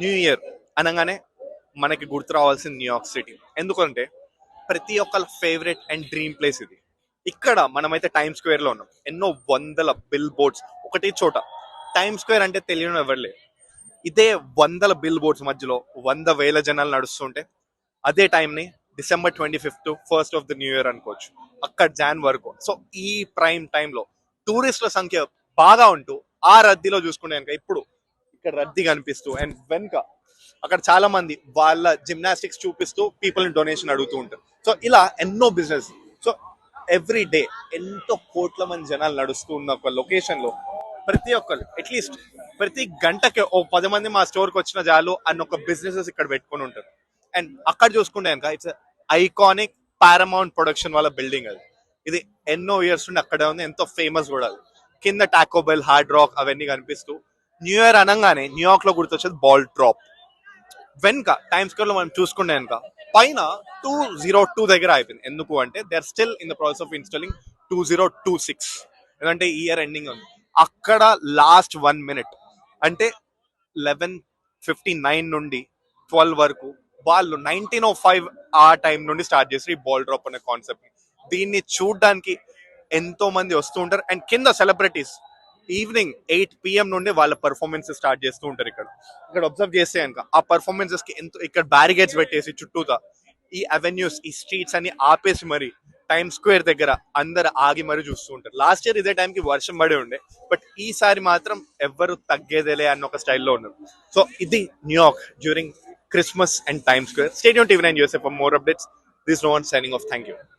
New year అనగానే మనకి గుర్తు రావాల్సింది న్యూయార్క్ సిటీ ఎందుకంటే ప్రతి ఒక్కరి ఫేవరెట్ అండ్ డ్రీమ్ ప్లేస్ ఇది. ఇక్కడ మనమైతే టైమ్ స్క్వేర్లో ఉన్నాం. ఎన్నో వందల బిల్ బోర్డ్స్ ఒకటి చోట. టైమ్ స్క్వేర్ అంటే తెలియని ఎవరు లేరు. ఇదే వందల బిల్ బోర్డ్స్ మధ్యలో వంద వేల జనాలు నడుస్తుంటే అదే టైంని December twenty fifth first of the new year అనుకోవచ్చు. అక్కడ జాన్ వరకు. సో ఈ ప్రైమ్ టైంలో టూరిస్టుల సంఖ్య బాగా ఉంటూ ఆ రద్దీలో చూసుకుంటే కనుక ఇప్పుడు ఇక్కడ రద్దీ కనిపిస్తూ అండ్ వెనుక అక్కడ చాలా మంది వాళ్ళ జిమ్నాస్టిక్స్ చూపిస్తూ పీపుల్ డొనేషన్ అడుగుతూ ఉంటారు. సో ఇలా ఎన్నో బిజినెస్ సో ఎవ్రీ డే ఎంతో కోట్ల మంది జనాలు నడుస్తూ ఉన్న ఒక లొకేషన్లో ప్రతి ఒక్కరు అట్లీస్ట్ ప్రతి గంటకి ఓ పది మంది మా స్టోర్కి వచ్చిన చాలు అన్న ఒక బిజినెసెస్ ఇక్కడ పెట్టుకొని ఉంటారు. అండ్ అక్కడ చూసుకుంటే కనుక ఇట్స్ ఐకానిక్ పారమౌంట్ ప్రొడక్షన్ వాళ్ళ బిల్డింగ్ అది. ఇది ఎన్నో ఇయర్స్ నుండి అక్కడే ఉంది ఎంతో ఫేమస్ కూడా అది. కింద టాకోబెల్ హార్డ్ రాక్ అవన్నీ కనిపిస్తూ న్యూ ఇయర్ అనగానే న్యూయార్క్లో గుర్తొచ్చేది బాల్ డ్రాప్ వెనుక టైమ్ స్క్వేర్లో మనం చూసుకుంటే వెనుక పైన టూ జీరో టూ దగ్గర అయిపోయింది ఎందుకు అంటే they are still in the process of installing two zero two six ఎందుకంటే ఇయర్ ఎండింగ్ ఉంది. అక్కడ లాస్ట్ వన్ మినిట్ అంటే లెవెన్ ఫిఫ్టీ నైన్ నుండి ట్వెల్వ్ వరకు వాళ్ళు నైన్టీన్ ఓ ఫైవ్ ఆ టైం నుండి స్టార్ట్ చేసి బాల్ డ్రాప్ అనే కాన్సెప్ట్ దీన్ని చూడడానికి ఎంతో మంది వస్తూ ఉంటారు. అండ్ కింద సెలబ్రిటీస్ ఈవినింగ్ ఎయిట్ పిఎం నుండి వాళ్ళ పర్ఫార్మెన్స్ స్టార్ట్ చేస్తూ ఉంటారు ఇక్కడ. ఇక్కడ అబ్జర్వ్ చేస్తే కనుక ఆ పర్ఫార్మెన్సెస్కి ఎంతో ఇక్కడ బ్యారిగేట్స్ పెట్టేసి చుట్టూతా ఈ అవెన్యూస్ ఈ స్ట్రీట్స్ అన్ని ఆపేసి మరి టైమ్ స్క్వేర్ దగ్గర అందరు ఆగి మరి చూస్తూ ఉంటారు. లాస్ట్ ఇయర్ ఇదే టైంకి వర్షం పడి ఉండే బట్ ఈసారి మాత్రం ఎవ్వరు తగ్గేదేలే అన్న ఒక స్టైల్లో ఉన్నారు. సో ఇది New York during Christmas and Time Square stadium TV nine USF more updates this no one signing off thank you